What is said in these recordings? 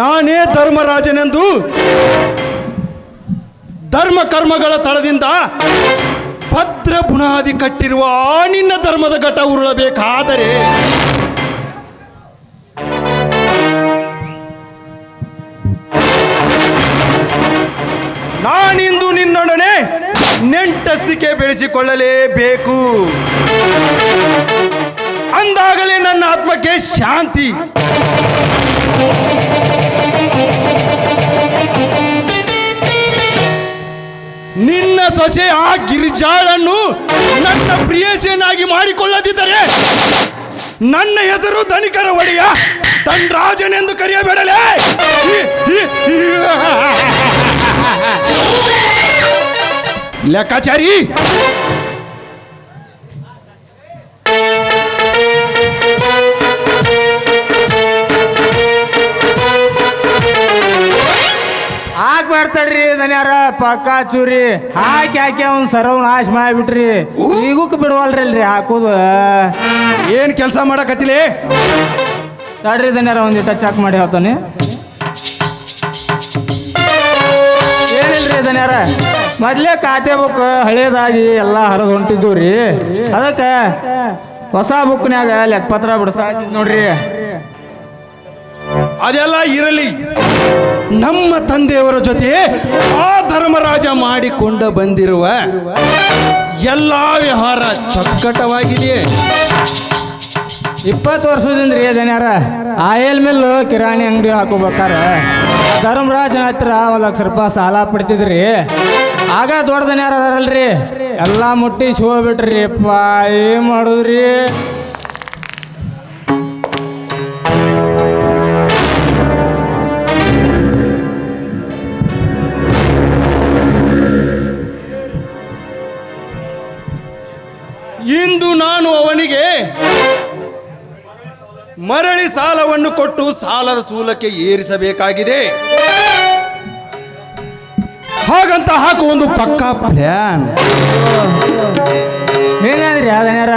ನಾನೇ ಧರ್ಮರಾಜನೆಂದು ಧರ್ಮ ಕರ್ಮಗಳ ತಳದಿಂದ ಭದ್ರ ಬುನಾದಿ ಕಟ್ಟಿರುವ ನಿನ್ನ ಧರ್ಮದ ಘಟ ಉರುಳಬೇಕಾದರೆ ನಾನಿಂದು ನಿನ್ನೊಡನೆ ನೆಂಟಸ್ತಿಕೆ ಬೆಳೆಸಿಕೊಳ್ಳಲೇಬೇಕು. ಅಂದಾಗಲೇ ನನ್ನ ಆತ್ಮಕ್ಕೆ ಶಾಂತಿ ನಿನ್ನ ಸೊಸೆ ಆ ಗಿರಿಜಾಳನ್ನು ನನ್ನ ಪ್ರಿಯಸೇನಾಗಿ ಮಾಡಿಕೊಳ್ಳದಿದ್ದರೆ ನನ್ನ ಹೆಸರು ಧನಿಕರ ಒಡೆಯ ಧನ್ರಾಜನೆಂದು ಕರೆಯಬೇಡಲೇ. ಲೆಕ್ಕಾಚಾರಿ. ಬರ್ತಾಡ್ರಿ ದನ್ಯಾರ ಪಕ್ಕ ಚೂರಿ. ಹಾಕಿ ಹಾಕಿ ಅವ್ನ ಸರ್ವ ನಾಶ ಮಾಡಿಬಿಟ್ರಿ. ಈಗಕ್ಕೆ ಬಿಡವಲ್ರಲ್ರಿ ಹಾಕೋದು. ಏನ್ ಕೆಲಸ ಮಾಡಕತ್ತಿಲೆ? ತಡ್ರಿ ದನ್ಯಾರ ಟಚ್ ಚೆಕ್ ಮಾಡಿ ಹೇಳ್ತಾನೆ. ಏನಿಲ್ರಿ ದನ್ಯಾರ? ಮೊದ್ಲೇ ಖಾತೆ ಬುಕ್ ಹಳೇದಾಗಿ ಎಲ್ಲ ಹರಿದು ಹೊಂಟಿದ್ದು ರೀ ಅದಕ್ಕೆ ಹೊಸ ಬುಕ್ನ್ಯಾಗ ಲೆಕ್ಕಪತ್ರ ಬಿಡ್ಸ ನೋಡ್ರಿ. ಅದೆಲ್ಲ ಇರಲಿ. ನಮ್ಮ ತಂದೆಯವರ ಜೊತೆ ಆ ಧರ್ಮರಾಜ ಮಾಡಿಕೊಂಡು ಬಂದಿರುವ ಎಲ್ಲ ವ್ಯವಹಾರ ಚಕ್ಕಟವಾಗಿದೆಯೇ? ಇಪ್ಪತ್ತು ವರ್ಷದಿಂದ ರೀ ಜನರ ಆಯಲ್ ಮಿಲ್ಲು ಕಿರಾಣಿ ಅಂಗಡಿ ಹಾಕೋಬೇಕಾರ. ಧರ್ಮರಾಜನ ಹತ್ರ ಒಂದು ಲಕ್ಷ ರೂಪಾಯಿ ಸಾಲ ಪಡ್ತಿದ್ರಿ. ಆಗ ದೊಡ್ಡ ದನ್ಯಾರ ಅದರಲ್ರಿ? ಎಲ್ಲ ಮುಟ್ಟಿ ಹೋಗ್ಬಿಟ್ರಿ. ಅಪ್ಪ ಏನು ಮಾಡುದ್ರಿ. ಮರಳಿ ಸಾಲವನ್ನು ಕೊಟ್ಟು ಸಾಲದ ಸೂಲಕ್ಕೆ ಏರಿಸಬೇಕಾಗಿದೆ. ಹಾಗಂತ ಹಾಕು ಒಂದು ಪಕ್ಕಾ ಪ್ಲಾನ್ ಹೆಂಗಂದ್ರಿ ಅದನ್ಯಾರ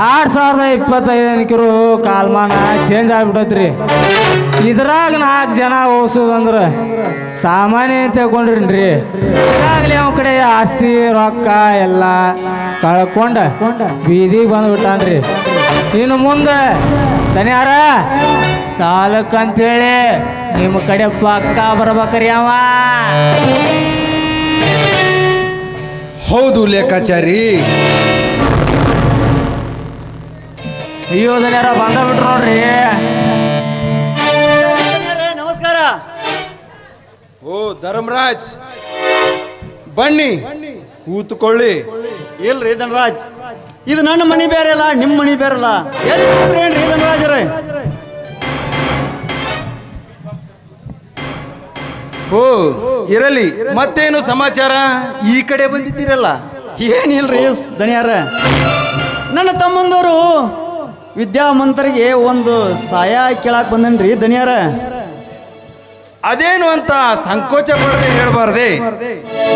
ಎರಡ್ ಸಾವಿರದ ಇಪ್ಪತ್ತೈದನಕಿರು ಕಾಲ್ಮಾನ ಚೇಂಜ್ ಆಗ್ಬಿಟ್ಟೈತ್ರಿ. ಇದ್ರಾಗ ನಾಲ್ಕು ಜನ ಓಸೋದಂದ್ರೆ ಸಾಮಾನ್ಯ ತಗೊಂಡ್ರಿ ಈಗಾಗಲೇ ಅವ್ನ ಕಡೆ ಆಸ್ತಿ, ರೊಕ್ಕ ಎಲ್ಲ ಕಳ್ಕೊಂಡ ಬೀದಿಗೆ ಬಂದ್ಬಿಟ್ಟಾನ್ರಿ. ಇನ್ನು ಮುಂದೆ ದನ್ಯಾರ ಸಾಲಕ್ಕಂತೇಳಿ ನಿಮ್ಮ ಕಡೆ ಪಕ್ಕ ಬರ್ಬೇಕ್ರಿ ಅವ. ಹೌದು ಲೆಕ್ಕಾಚಾರಿ. ಅಯ್ಯೋ ದನ್ಯಾರ ಬಂದ ಬಿಟ್ರು ನೋಡ್ರಿ. ನಮಸ್ಕಾರ. ಓ ಧರ್ಮರಾಜ್ ಬನ್ನಿ. ಕೂತ್ಕೊಳ್ಳಿ. ಇಲ್ರಿ ಧನರಾಜ್ ಇದು ನನ್ನ ಮನಿ ಬೇರೆ ಅಲ್ಲ ನಿಮ್ಮ ಮನಿ ಬೇರೆ ಅಲ್ಲ. ಓ, ಇರಲಿ. ಮತ್ತೇನು ಸಮಾಚಾರ? ಈ ಕಡೆ ಬಂದಿದ್ದೀರಲ್ಲ? ಏನಿಲ್ರಿ ದಣಿಯಾರ ನನ್ನ ತಮ್ಮಂದವರು ವಿದ್ಯಾಮಂತರಿಗೆ ಒಂದು ಸಹಾಯ ಕೇಳಕ್ ಬಂದನ್ರಿ ದಣಿಯಾರ ಅದೇನು ಅಂತ ಸಂಕೋಚ ಪಡದೆ ಹೇಳಬಾರ್ದೆ.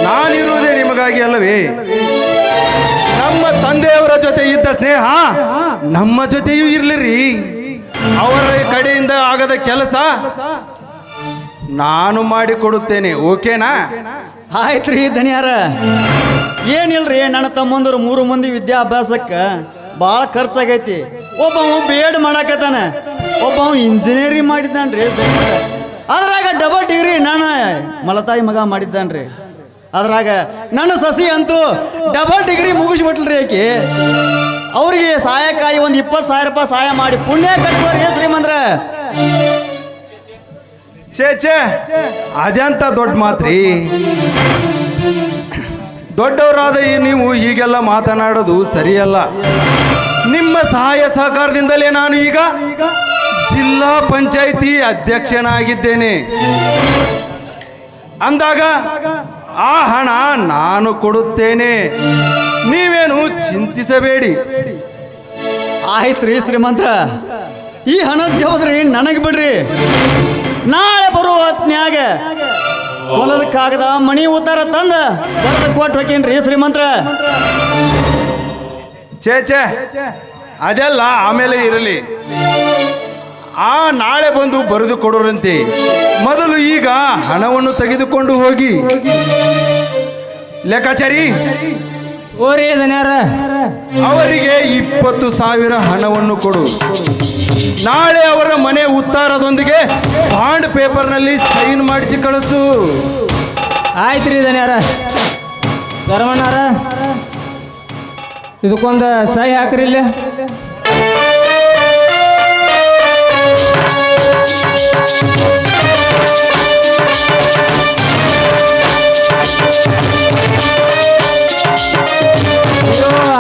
ನಾನಿರುವುದೇ ನಿಮಗಾಗಿ ಅಲ್ಲವೇ? ನಮ್ಮ ತಂದೆಯವರ ಜೊತೆ ಇದ್ದ ಸ್ನೇಹ ನಮ್ಮ ಜೊತೆಯೂ ಇರ್ಲಿರಿ. ಅವರ ಕಡೆಯಿಂದ ಆಗದ ಕೆಲಸ ನಾನು ಮಾಡಿಕೊಡುತ್ತೇನೆ, ಓಕೆನಾ? ಆಯ್ತ್ರಿ ಧನಿಯಾರ. ಏನಿಲ್ರಿ ನನ್ನ ತಮ್ಮಂದರು ಮೂರು ಮಂದಿ ವಿದ್ಯಾಭ್ಯಾಸಕ್ಕೆ ಭಾಳ ಖರ್ಚಾಗೈತಿ. ಒಬ್ಬ ಬಿ ಎಡ್ ಮಾಡಾಕತ್ತಾನ ಒಬ್ಬ ಇಂಜಿನಿಯರಿಂಗ್ ಮಾಡಿದ್ದಾನ್ರಿ. ಅದ್ರಾಗ ಡಬಲ್ ಡಿಗ್ರಿ ನಾನು ಮಲತಾಯಿ ಮಗ ಮಾಡಿದ್ದಾನ್ರಿ. ಅದ್ರಾಗ ನನ್ನ ಸಸಿ ಅಂತೂ ಡಬಲ್ ಡಿಗ್ರಿ ಮುಗಿಸ್ಬಿಟ್ಲ್ರಿ ಆಕಿ. ಅವ್ರಿಗೆ ಸಹಾಯಕ್ಕಾಗಿ ಒಂದು ಇಪ್ಪತ್ತು ಸಾವಿರ ರೂಪಾಯಿ ಸಹಾಯ ಮಾಡಿ ಪುಣ್ಯ ಕಟ್ಬೋರಿ ಶ್ರೀಮಂದ್ರ. ಛೇ ಛೇ, ಅದೆಂತ ದೊಡ್ಡ ಮಾತ್ರಿ? ದೊಡ್ಡವರಾದ ನೀವು ಹೀಗೆಲ್ಲ ಮಾತನಾಡೋದು ಸರಿಯಲ್ಲ. ನಿಮ್ಮ ಸಹಾಯ ಸಹಕಾರದಿಂದಲೇ ನಾನು ಈಗ ಜಿಲ್ಲಾ ಪಂಚಾಯಿತಿ ಅಧ್ಯಕ್ಷನಾಗಿದ್ದೇನೆ. ಅಂದಾಗ ಆ ಹಣ ನಾನು ಕೊಡುತ್ತೇನೆ. ನೀವೇನು ಚಿಂತಿಸಬೇಡಿ. ಆಯ್ತ್ರಿ ಶ್ರೀಮಂತ್ರ. ಈ ಹಣ ಜವಾಬ್ದಾರಿ ನನಗೆ ಬಿಡ್ರಿ. ನಾಳೆ ಬರುವ ಹೊತ್ನ್ಯಾಗ ಹೊಲದ ಕಾಗದ ಮಣಿ ಉತ್ತರ ತಂದ ಬರೆದು ಕೊಟ್ಟು ಹೋಕೇನ್ರಿ ಶ್ರೀಮಂತ್ರ. ಛೇ ಛೇ ಅದೆಲ್ಲ ಆಮೇಲೆ ಇರಲಿ. ಆ ನಾಳೆ ಬಂದು ಬರೆದು ಕೊಡೋರಂತೆ. ಮೊದಲು ಈಗ ಹಣವನ್ನು ತೆಗೆದುಕೊಂಡು ಹೋಗಿ. ಲೆಕ್ಕಾಚಾರಿ? ಅವರಿಗೆ ಇಪ್ಪತ್ತು ಸಾವಿರ ಹಣವನ್ನು ಕೊಡು. ನಾಳೆ ಅವರ ಮನೆ ಉತ್ತಾರದೊಂದಿಗೆ ಬಾಂಡ್ ಪೇಪರ್ನಲ್ಲಿ ಸೈನ್ ಮಾಡಿಸಿ ಕಳಿಸು. ಆಯ್ತು ರೀ ದನ್ಯಾರ ಧರ್ಮಣ್ಣಾರ ಇದಕ್ಕೊಂದು ಸಹಿ ಹಾಕ್ರಿ ಇಲ್ಲಿ.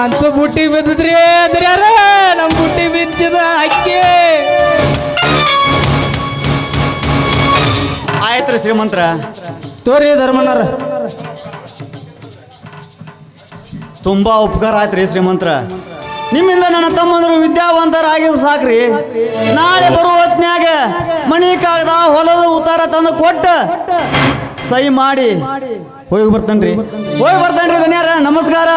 ಅಂತೂ ಬುಟ್ಟಿ ಬಿದ್ದದ್ರಿ ದನ್ಯಾರ ನಮ್ಮ ಬುಟ್ಟಿ ಬಿದ್ದಿದ ಅಕ್ಕಿ. ಆಯ್ತ್ರಿ ಶ್ರೀಮಂತ್ರ. ತೋರಿ ಧರ್ಮಣ್ಣಾರ ತುಂಬಾ ಉಪಕಾರ ಆಯ್ತ್ರಿ ಶ್ರೀಮಂತ್ರ. ನಿಮ್ಮಿಂದ ನನ್ನ ತಮ್ಮಂದರು ವಿದ್ಯಾವಂತರಾಗಿರು ಸಾಕ್ರಿ. ನಾಳೆ ಬರುವ ಹೊತ್ನ್ಯಾಗ ಮಣಿ ಕಾಗದ ಹೊಲದ ಉತ್ತಾರ ತಂದು ಕೊಟ್ಟ ಸಹಿ ಮಾಡಿ ಹೋಗಿ ಬರ್ತೇನ್ರಿ. ಹೋಗಿ ಬರ್ತೇನ್ರಿ ಧನ್ಯಾರ ನಮಸ್ಕಾರ.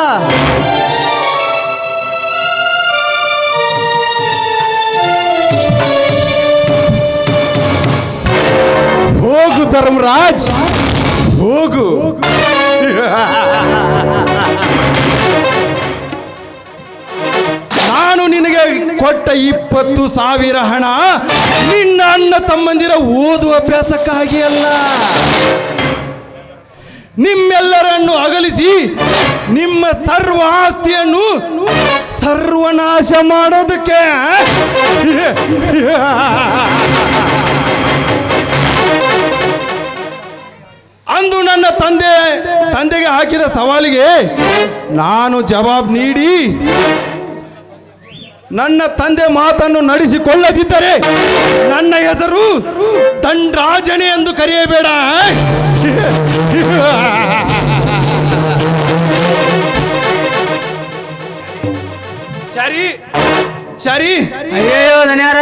ಹೋಗು ಧರ್ಮರಾಜ್ ಹೋಗು. ನಾನು ನಿನಗೆ ಕೊಟ್ಟ ಇಪ್ಪತ್ತು ಸಾವಿರ ಹಣ ನಿನ್ನ ಅಣ್ಣ ತಮ್ಮಂದಿರ ಓದುವ ಅಭ್ಯಾಸಕ್ಕಾಗಿ ಅಲ್ಲ. ನಿಮ್ಮೆಲ್ಲರನ್ನು ಅಗಲಿಸಿ ನಿಮ್ಮ ಸರ್ವ ಆಸ್ತಿಯನ್ನು ಸರ್ವನಾಶ ಮಾಡೋದಕ್ಕೆ. ಅಂದು ನನ್ನ ತಂದೆ, ತಂದೆಗೆ ಹಾಕಿದ ಸವಾಲಿಗೆ ನಾನು ಜವಾಬ್ ನೀಡಿ ನನ್ನ ತಂದೆ ಮಾತನ್ನು ನಡೆಸಿಕೊಳ್ಳದಿದ್ದರೆ ನನ್ನ ಹೆಸರು ದಂಡರಾಜಣೆ ಎಂದು ಕರೆಯಬೇಡ. ಸರಿ ಸರಿ ಅಯ್ಯಯ್ಯೋ ನನ್ಯಾರ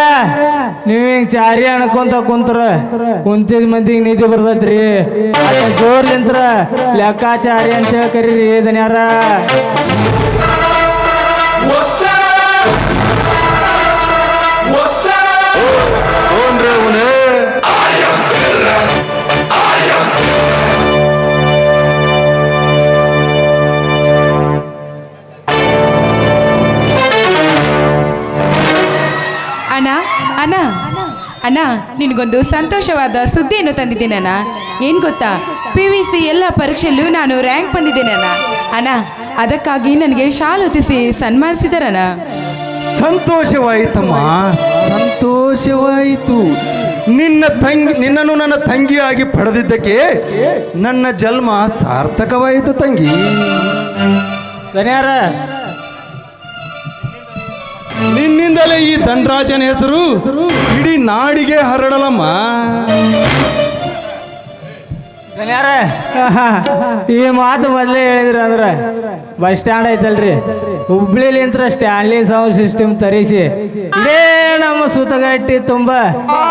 ನೀವ್ ಹಿಂಗ್ ಚಾರಿ ಅನ್ಕೊಂತ ಕುಂತ್ರ ಕುಂತಿದ್ ಮಂದಿಗೆ ನಿಧಿ ಬರ್ತೈತ್ರಿ. ಜೋರ್ ಜೋರ್ಲಿಂತ್ರ ಲೆಕ್ಕಾಚಾರಿ ಅಂತ ಹೇಳಿ ಕರೀರಿ ದನ್ಯಾರ ಅಣ್ಣ ಅಣ್ಣ ಅಣ್ಣ ನಿನಗೊಂದು ಸಂತೋಷವಾದ ಸುದ್ದಿಯನ್ನು ತಂದಿದ್ದೀನಣ್ಣ ಏನು ಗೊತ್ತಾ? ಪಿ ವಿ ಸಿ ಎಲ್ಲ ಪರೀಕ್ಷೆಯಲ್ಲೂ ನಾನು ರ್ಯಾಂಕ್ ಬಂದಿದ್ದೇನಣ್ಣ ಅಣ್ಣ. ಅದಕ್ಕಾಗಿ ನನಗೆ ಶಾಲು ಹೊತ್ತಿಸಿ ಸನ್ಮಾನಿಸಿದಾರಣ ಸಂತೋಷವಾಯಿತಮ್ಮ. ಸಂತೋಷವಾಯಿತು. ನಿನ್ನ ತಂಗಿ ನಿನ್ನನ್ನು ನನ್ನ ತಂಗಿಯಾಗಿ ಪಡೆದಿದ್ದಕ್ಕೆ ನನ್ನ ಜನ್ಮ ಸಾರ್ಥಕವಾಯಿತು ತಂಗಿ. ದನ್ಯಾರ ನಿನ್ನಿಂದಲೇ ಈ ದಂಡರಾಜನ ಹೆಸರು ಇಡೀ ನಾಡಿಗೆ ಹರಡಲಮ್ಮ. ಈ ಮಾತು ಮೊದಲೇ ಹೇಳಿದ್ರು ಅಂದ್ರೆ ಬಸ್ ಸ್ಟ್ಯಾಂಡ್ ಐತಲ್ರಿ. ಹುಬ್ಳಿಲಿಂತ್ರ ಸ್ಟ್ಯಾಂಡ್ಲಿ ಸೌಂಡ್ ಸಿಸ್ಟಮ್ ತರಿಸಿ. ಇದೇ ನಮ್ಮ ಸುತ್ತಗಟ್ಟಿ ತುಂಬ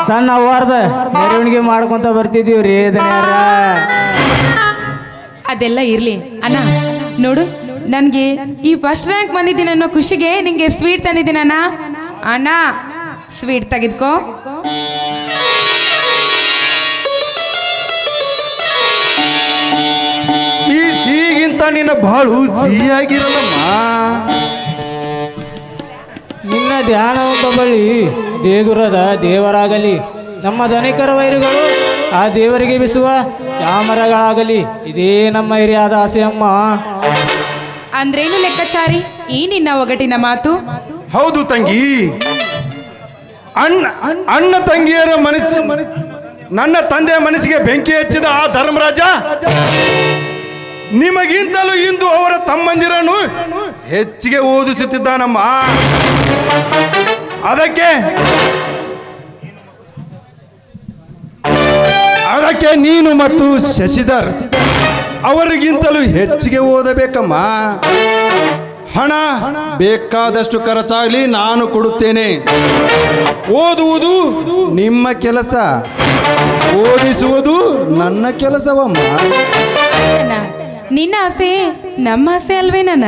ಸಣ್ಣ ಅವಾರ್ದ ಮೆರವಣಿಗೆ ಮಾಡ್ಕೊಂತ ಬರ್ತಿದೀವ್ರಿ ಅದೆಲ್ಲ ಇರ್ಲಿ. ಅಣ್ಣ ನೋಡು ನನಗೆ ಈ ಫಸ್ಟ್ ರ್ಯಾಂಕ್ ಬಂದಿದ್ದೀನಿ ಅನ್ನೋ ಖುಷಿಗೆ ನಿಂಗೆ ಸ್ವೀಟ್ ತಂದಿದ್ದೀನಣ್ಣ ಅಣ್ಣ. ಸ್ವೀಟ್ ತೆಗೆದುಕೋ. ಈ ಸಿಹಿಗಿಂತ ನಿನ್ನ ಬಾಳು ಸಿಹಿಯಾಗಿರಲಮ್ಮ ನಿನ್ನ ಧ್ಯಾನವಂತ ಬಳಿ ದೇಗುರದ ದೇವರಾಗಲಿ. ನಮ್ಮ ಧನಿಕರ ವೈರುಗಳು ಆ ದೇವರಿಗೆ ಬಿಸುವ ಚಾಮರಗಳಾಗಲಿ. ಇದೇ ನಮ್ಮ ಹಿರಿಯಾದ ಆಸೆಯಮ್ಮ. ಅಂದ್ರೇನು ಲೆಕ್ಕಾಚಾರಿ? ಈ ನಿನ್ನ ಒಗಟಿನ ಮಾತು? ಹೌದು ತಂಗಿ. ಅಣ್ಣ ಅಣ್ಣ ತಂಗಿಯರ ಮನಸ್ಸು, ನನ್ನ ತಂದೆಯ ಮನಸ್ಸಿಗೆ ಬೆಂಕಿ ಹಚ್ಚಿದ ಆ ಧರ್ಮರಾಜ, ನಿಮಗಿಂತಲೂ ಇಂದು ಅವರ ತಮ್ಮಂದಿರನ್ನು ಹೆಚ್ಚಿಗೆ ಓದಿಸುತ್ತಿದ್ದಾನಮ್ಮ. ಅದಕ್ಕೆ ಅದಕ್ಕೆ ನೀನು ಮತ್ತು ಶಶಿಧರ್. ಅವರಿಗಿಂತಲೂ ಹೆಚ್ಚಿಗೆ ಓದಬೇಕಮ್ಮ. ಹಣ ಬೇಕಾದಷ್ಟು ಖರ್ಚಾಗಲಿ ನಾನು ಕೊಡುತ್ತೇನೆ. ಓದುವುದು ನಿಮ್ಮ ಕೆಲಸ. ಓದಿಸುವುದು ನನ್ನ ಕೆಲಸವಮ್ಮ. ಅಣ್ಣ ನಿನ್ನ ಆಸೆ ನಮ್ಮ ಆಸೆ ಅಲ್ವೇನಣ್ಣ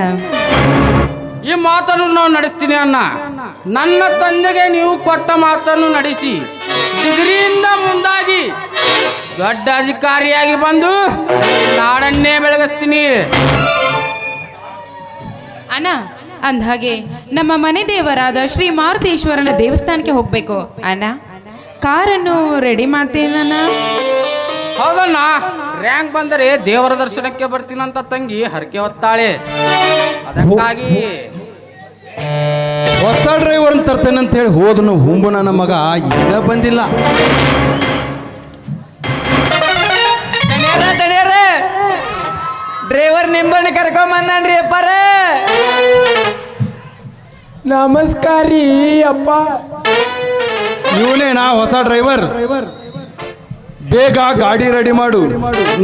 ಈ ಮಾತನ್ನು ನಾವು ನಡೆಸ್ತೀನಿ ಅಣ್ಣ. ನನ್ನ ತಂದೆಗೆ ನೀವು ಕೊಟ್ಟ ಮಾತನ್ನು ನಡೆಸಿ. ಇದರಿಂದ ಮುಂದಾಗಿ ದೊಡ್ಡ ಅಧಿಕಾರಿಯಾಗಿ ಬಂದು ನಾಡನ್ನೇ ಬೆಳಗಿಸ್ತೀನಿ. ಅಣ್ಣ ಅಂದ್ಹಾಗೆ ನಮ್ಮ ಮನೆ ದೇವರಾದ ಶ್ರೀ ಮಾರುತೇಶ್ವರನ ದೇವಸ್ಥಾನಕ್ಕೆ ಹೋಗ್ಬೇಕು. ಅಣ್ಣ? ಕಾರನ್ನು ರೆಡಿ ಮಾಡ್ತೇನಣ್ಣ ಹೌದಣ್ಣ ರ್ಯಾಂಕ್ ಬಂದರೆ ದೇವರ ದರ್ಶನಕ್ಕೆ ಬರ್ತೀನಂತ ತಂಗಿ ಹರಕೆ ಹೊತ್ತಾಳೆ. ಅದಕ್ಕಾಗಿ ಹೊಸ ಡ್ರೈವರ್ ತರ್ತೇನೆ ಅಂತ ಹೇಳಿ ಹೋದನು. ಹುಂಬು ನನ್ನ ಮಗ ಇನ್ನ ಬಂದಿಲ್ಲ. ಡ್ರೈವರ್ ನಿಂಬಣ್ಣ ಕರ್ಕೊಂಬಂದ್ರಿ ಅಪ್ಪಾರ. ಅಪ್ಪಾರೇ ನಮಸ್ಕಾರಿ ಅಪ್ಪ. ಇವನೇನಾ ಹೊಸ ಡ್ರೈವರ್. ಬೇಗ ಗಾಡಿ ರೆಡಿ ಮಾಡು.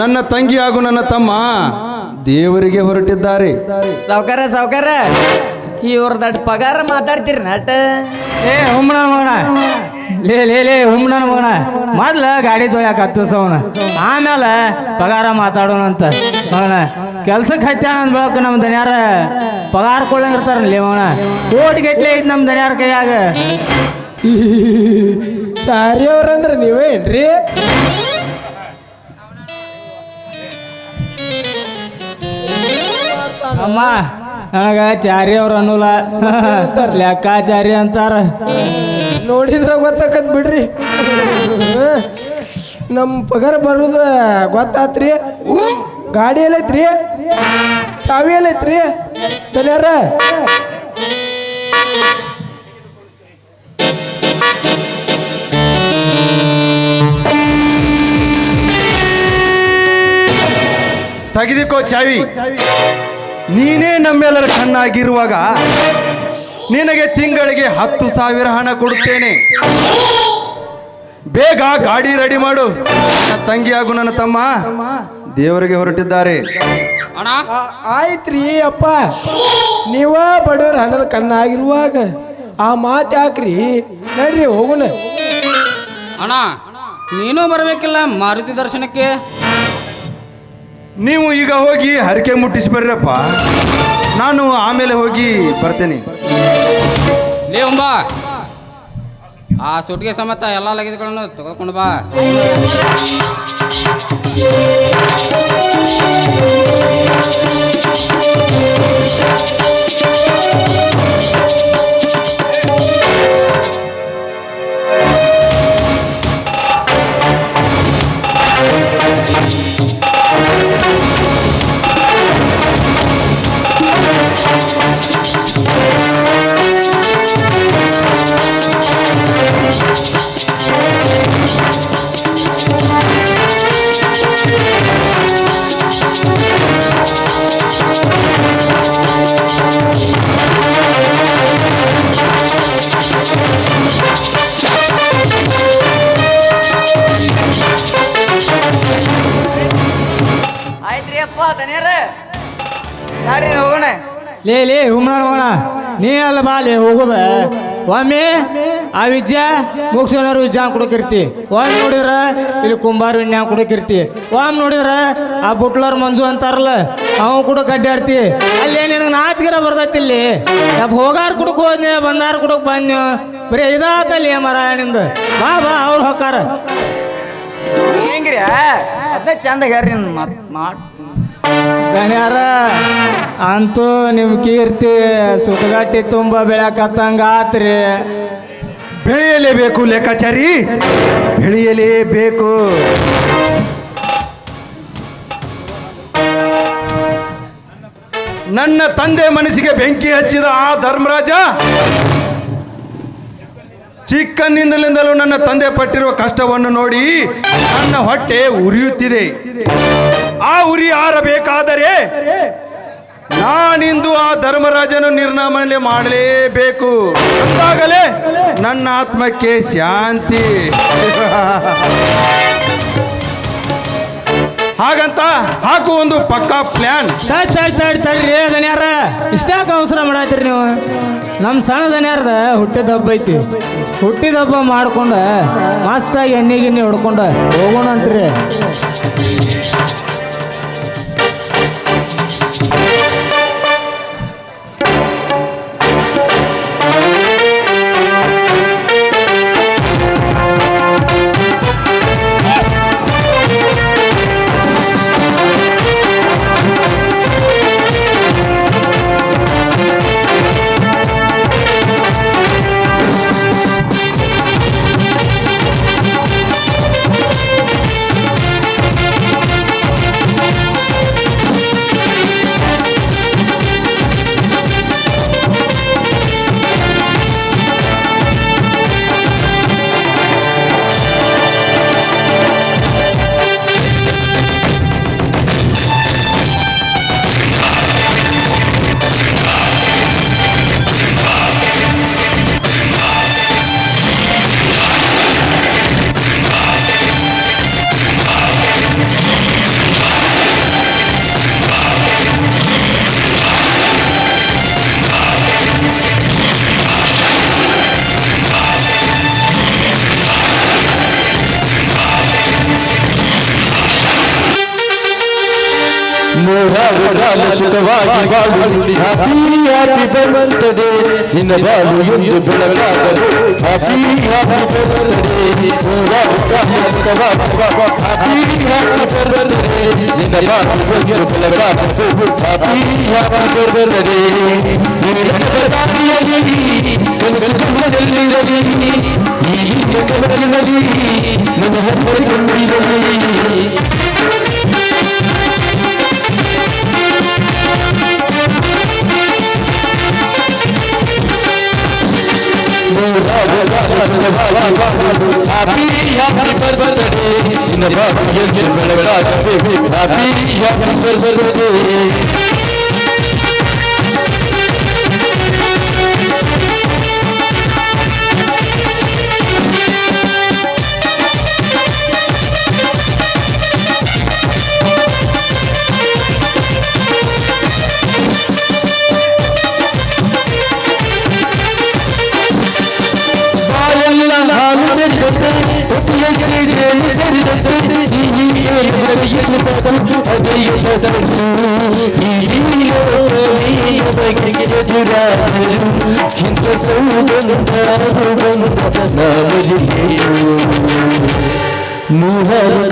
ನನ್ನ ತಂಗಿ ಹಾಗೂ ನನ್ನ ತಮ್ಮ ದೇವರಿಗೆ ಹೊರಟಿದ್ದಾರೆ. ಸಾವ್ಕಾರ ಸಾವುಕಾರ. ಇವ್ರ ದಟ್ ಪಗಾರ ಮಾತಾಡ್ತೀರಿ ನಟ. ಏ ಹುಮ್ಮಣ ಲೇ ಲೇ ಲೇ ಹುಮ್ಮನ ಮಗನ. ಮೊದ್ಲ ಗಾಡಿ ತೊಳ್ಯಾಕ ಹತ್ತಿಸವನ ಆಮೇಲೆ ಪಗಾರ ಮಾತಾಡೋಣ ಅಂತ ಮಗನ ಕೆಲ್ಸಕ್ಕೆ ಹತ್ಯಾನ ಅಂದ್ ಬೆಳಕ ನಮ್ಮ ದನಿಯಾರ ಪಗಾರ ಲೇ ಮಗನ ಓಟ್ ಗಟ್ಲೆ ಐತಿ ನಮ್ಮ ದನಿಯಾರ ಕೈಯಾಗ. ಚಾರಿಯವ್ರಂದ್ರೆ ನೀವೇನ್ರಿ? ಅಮ್ಮ ನನಗ ಚಾರಿ ಅವ್ರ ಅನ್ನೋಲ್ಲ ಲೆಕ್ಕಾಚಾರಿ ಅಂತಾರ. ನೋಡಿದ್ರ ಗೊತ್ತಾಕತ್ ಬಿಡ್ರಿ. ನಮ್ಮ ಪಗಾರ ಬರೋದು ಗೊತ್ತಾತ್ರಿ. ಗಾಡಿ ಎಲ್ಲೈತ್ರಿ? ಚಾವಿ ಎಲ್ಲೈತ್ರಿ? ತಲೆಯಾರ? ತೆಗೆದುಕೋ ಚಾವಿ. ನೀನೇ ನಮ್ಮೆಲ್ಲರ ಕಣ್ಣಾಗಿರುವಾಗ ನಿನಗೆ ತಿಂಗಳಿಗೆ ಹತ್ತು ಸಾವಿರ ಹಣ ಕೊಡುತ್ತೇನೆ. ಬೇಗ ಗಾಡಿ ರೆಡಿ ಮಾಡು. ತಂಗಿಯಾಗು ತಂಗಿ ಹಾಗೂ ನನ್ನ ತಮ್ಮ ದೇವರಿಗೆ ಹೊರಟಿದ್ದಾರೆ. ಆಯ್ತ್ರಿ ಅಪ್ಪ. ನೀವ ಬಡವರ ಹಣದ ಕಣ್ಣಾಗಿರುವಾಗ ಆ ಮಾತು ಯಾಕ್ರಿ? ನಡ್ರಿ ಹೋಗುಣ. ಅಣ್ಣ ನೀನು ಬರಬೇಕಿಲ್ಲ ಮಾರುತಿ ದರ್ಶನಕ್ಕೆ? ನೀವು ಈಗ ಹೋಗಿ ಹರಕೆ ಮುಟ್ಟಿಸಿ ಬರ್ರಪ್ಪ ನಾನು ಆಮೇಲೆ ಹೋಗಿ ಬರ್ತೇನೆ. ಲೇ ಉಂಬಾ ಆ ಸುಟ್ಟಿಗೆ ಸಮೇತ ಎಲ್ಲ ಲಗೇಜ್ಗಳನ್ನು ತಗೊಂಡು ಬಾ. ಆಯ್ತ್ರಿ ಲೇ ಲೇ ಹುಮ್ಮನ ಹೋಣ ನೀ ಅಲ್ಲ ಬಾ, ಲೇ, ಹೋಗುದ. ಒಮ್ಮೆ ಆ ವಿದ್ಯಾ ಮುಗಿಸೋನವ್ರು ವಿದ್ಯಾ ಕುಡಕಿರ್ತಿ. ಒಮ್ಮೆ ನೋಡಿದ್ರ ಇಲ್ಲಿ ಕುಂಬಾರ ವಿನ್ಯಾ ಕುಡಕಿರ್ತಿ. ಒಮ್ಮೆ ನೋಡಿದ್ರ ಆ ಬುಟ್ಲರ್ ಮಂಜು ಅಂತಾರಲ್ಲ ಅವನು ಕೂಡ ಕಡ್ಡಾಡ್ತಿ. ಅಲ್ಲಿ ನಿನಗೆ ನಾಚಿಗೆರ ಬರ್ತೈತಿ ಇಲ್ಲಿ. ಯಪ್ಪ ಹೋಗಾರ ಕುಡಕ್ ಹೋದ್ನಿ, ಬಂದಾರ ಕುಡಕ್ ಬಂದ್ನಿ. ಬರೀ ಇದಾತಲ್ಲಿ ಮರಾಯಣಿಂದ. ಬಾ ಬಾ, ಅವ್ರು ಹೋಕಾರ ಹೆಂಗ್ರಿ ಅದನ್ನ ಚಂದ ಹೇಳ್ರಿ ಮಾತ್ ಮಾಡ್ ಗಣ್ಯಾರ, ಅಂತೂ ನಿಮ್ಮ ಕೀರ್ತಿ ಸುಖಗಟ್ಟಿ ತುಂಬ ಬೆಳಕತ್ತಂಗ ಆತ್ರಿ. ಬೆಳೆಯಲೇಬೇಕು ಲೆಕ್ಕಾಚಾರಿ? ಬೆಳೆಯಲೇಬೇಕು ನನ್ನ ತಂದೆ ಮನಸ್ಸಿಗೆ ಬೆಂಕಿ ಹಚ್ಚಿದ ಆ ಧರ್ಮರಾಜ ಚಿಕ್ಕಂದಿನಿಂದಲೂ ನನ್ನ ತಂದೆ ಪಟ್ಟಿರುವ ಕಷ್ಟವನ್ನು ನೋಡಿ ನನ್ನ ಹೊಟ್ಟೆ ಉರಿಯುತ್ತಿದೆ. ಆ ಉರಿ ಆರಬೇಕಾದರೆ ನಾನಿಂದು ಆ ಧರ್ಮರಾಜನ ನಿರ್ನಾಮನೆ ಮಾಡಲೇಬೇಕು. ಅಂದಾಗಲೇ ನನ್ನ ಆತ್ಮಕ್ಕೆ ಶಾಂತಿ. ಹಾಗಂತ ಹಾಕು ಒಂದು ಪಕ್ಕಾ ಪ್ಲಾನ್. ತಡ್ ಇಷ್ಟೇ ತಡ್ ತಡ್ರಿ ನೀವು? ನಮ್ಮ ಸಣ್ಣ ದನ್ಯಾರದ ಹುಟ್ಟಿದ ಹಬ್ಬ ಐತಿ. ಹುಟ್ಟಿದ ಹಬ್ಬ ಮಾಡ್ಕೊಂಡ ಮಸ್ತಾಗಿ ಎಣ್ಣೆ ಗಿಣ್ಣೆ ಹೊಡ್ಕೊಂಡ ಹೋಗೋಣ ಅಂತ್ರಿ ನೂರಾರು ಕಾಲ ಸುಖವಾಗಿ ಬಾಳು ಹ್ಯಾಪಿ ಹ್ಯಾಪಿ ಬರ್ತದೆ ನಿನ್ನ ಬಾಳು ಎಂದು ಬೆಳಗಾಗಲು ಹ್ಯಾಪಿ ಹ್ಯಾಪಿ ಬರ್ತದೆ ನೂರಾರು ಕಾಲ ಸುಖವಾಗಿ ಬಾಳು ಹ್ಯಾಪಿ ಹ್ಯಾಪಿ ಬರ್ತದೆ ನಿನ್ನ ಬಾಳು ಎಂದು ಬೆಳಗಾಗಲು ಹ್ಯಾಪಿ ಹ್ಯಾಪಿ ಬರ್ತದೆ ನೀನ ದಾರಿಯಲ್ಲಿ ಕನಸುಗಳು ಚೆಲ್ಲಿರಲಿ ಈ ಕನಸಿನಲ್ಲಿ ನನ್ನ ಹೊಟ್ಟೆ happy happy birthday இந்த பாப்பி என்று விளையாடாதே happy happy birthday Tekneklerim seni destek Yiyelim yiyelim zaten Hadi yeter Yiyelim bekle durarım Kimde sevdim de Namı dilerim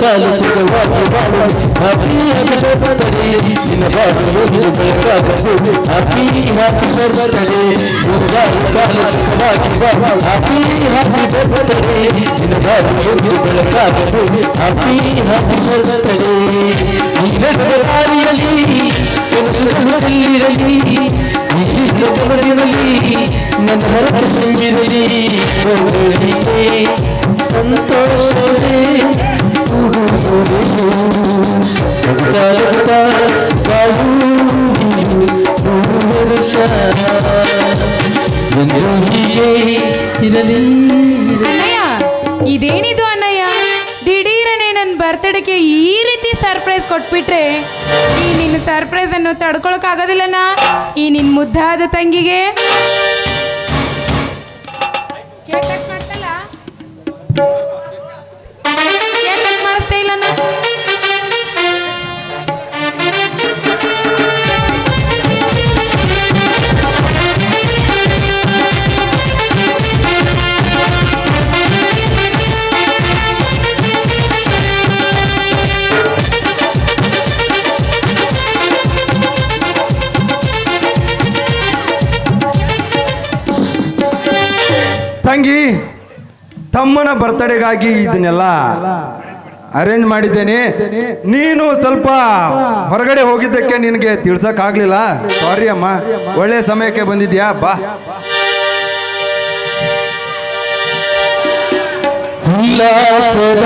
ಕಾಲ ಸುಖವಾಗಿ ಬಾಳು ಹ್ಯಾಪಿ ಹ್ಯಾಪಿ ಬರ್ತಡೆ ನಿನ್ನ ಬಾಳು ಒಂದು ಬೆಳಕಾಗಲು ಹ್ಯಾಪಿ ಹ್ಯಾಪಿ ಬರ್ತಡೆ ನೂರಾರು ಕಾಲ ಸುಖವಾಗಿ ಬಾಳು ಹ್ಯಾಪಿ ಹ್ಯಾಪಿ ಬರ್ತಡೆ ನಿನ್ನ ಬಾಳು ಒಂದು ಬೆಳಕಾಗಲು ಹ್ಯಾಪಿ ಹ್ಯಾಪಿ ಬರ್ತಡೆ ಈ ನಡೆದ ದಾರಿಯಲ್ಲಿ ಕನಸುಗಳು ಚೆಲ್ಲಿರಲಿ ಈ ಕನಸಿನಲ್ಲಿ ನನ್ನ ಹೊರತು ತುಂಬಿರಲಿ ಒಳ್ಳೆಯೇ ಸಂತೋಷವೇ ಅಣ್ಣಯ್ಯ, ಇದೇನಿದು ಅಣ್ಣಯ್ಯ? ದಿಢೀರನೆ ನನ್ನ ಬರ್ತಡೇಗೆ ಈ ರೀತಿ ಸರ್ಪ್ರೈಸ್ ಕೊಟ್ಬಿಟ್ರೆ ಈ ನಿನ್ನ ಸರ್ಪ್ರೈಸ್ ಅನ್ನು ತಡ್ಕೊಳಕ್ ಆಗೋದಿಲ್ಲನ ಈ ನಿನ್ ಮುದ್ದಾದ ತಂಗಿಗೆ ತಮ್ಮನ ಬರ್ತಡೆಗಾಗಿ ಇದನ್ನೆಲ್ಲ ಅರೇಂಜ್ ಮಾಡಿದ್ದೇನೆ. ನೀನು ಸ್ವಲ್ಪ ಹೊರಗಡೆ ಹೋಗಿದ್ದಕ್ಕೆ ನಿನಗೆ ತಿಳ್ಸಕ್ಕಾಗ್ಲಿಲ್ಲ ಸಾರಿ ಅಮ್ಮ. ಒಳ್ಳೆ ಸಮಯಕ್ಕೆ ಬಂದಿದ್ಯಾ? ಬಾ. ಉಲ್ಲಾಸದ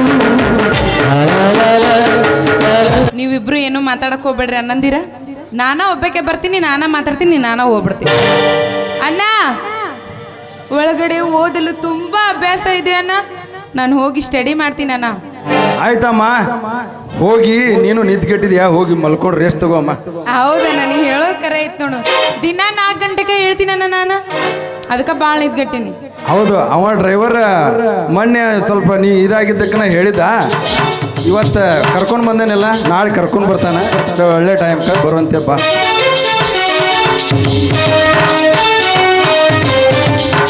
ನೀವಿಬ್ರು ಏನು ಮಾತಾಡಕ್ಕೆ ಹೋಗ್ಬೇಡ್ರಿ ಅನ್ನಂದಿರ? ನಾನಾ ಒಬ್ಬಕ್ಕೆ ಬರ್ತೀನಿ ನಾನಾ ಮಾತಾಡ್ತೀನಿ ನಾನಾ ಹೋಗ್ಬಿಡ್ತೀನಿ. ಅಣ್ಣ ಒಳಗಡೆ ಓದಲು ತುಂಬಾ ಅಭ್ಯಾಸ ಇದೆ ಅಣ್ಣ. ನಾನು ಹೋಗಿ ಸ್ಟಡಿ ಮಾಡ್ತೀನಿ ಅಣ್ಣ. ಆಯ್ತಮ್ಮ ಹೋಗಿ ನೀನು ನಿಂತ್ಕೆಟ್ಟಿದ್ಯಾ ಹೋಗಿ ಮಲ್ಕೊಂಡು ರೆಸ್ಟ್ ತಗೋಮ್ಮ ಹೌದಣ್ಣ ನೀ ಹೇಳೋದು ಕರೆ ಇತ್ತು ನೋಡು. ದಿನ ನಾಲ್ಕು ಗಂಟೆಗೆ ಹೇಳ್ತೀನಣ್ಣ ನಾನು. ಅದಕ್ಕೆ ಭಾಳ ನಿದ್ಗಟ್ಟಿನಿ ಹೌದು ಅವ ಡ್ರೈವರ್ ಮೊನ್ನೆ ಸ್ವಲ್ಪ ನೀ ಇದಾಗಿದ್ದಕ್ಕನ ಹೇಳಿದ ಇವತ್ತು ಕರ್ಕೊಂಡು ಬಂದೇನಿಲ್ಲ? ನಾಳೆ ಕರ್ಕೊಂಡು ಬರ್ತಾನೆ. ಒಳ್ಳೆ ಟೈಮ್ಗೆ ಬರುವಂತೆ ಬಾ.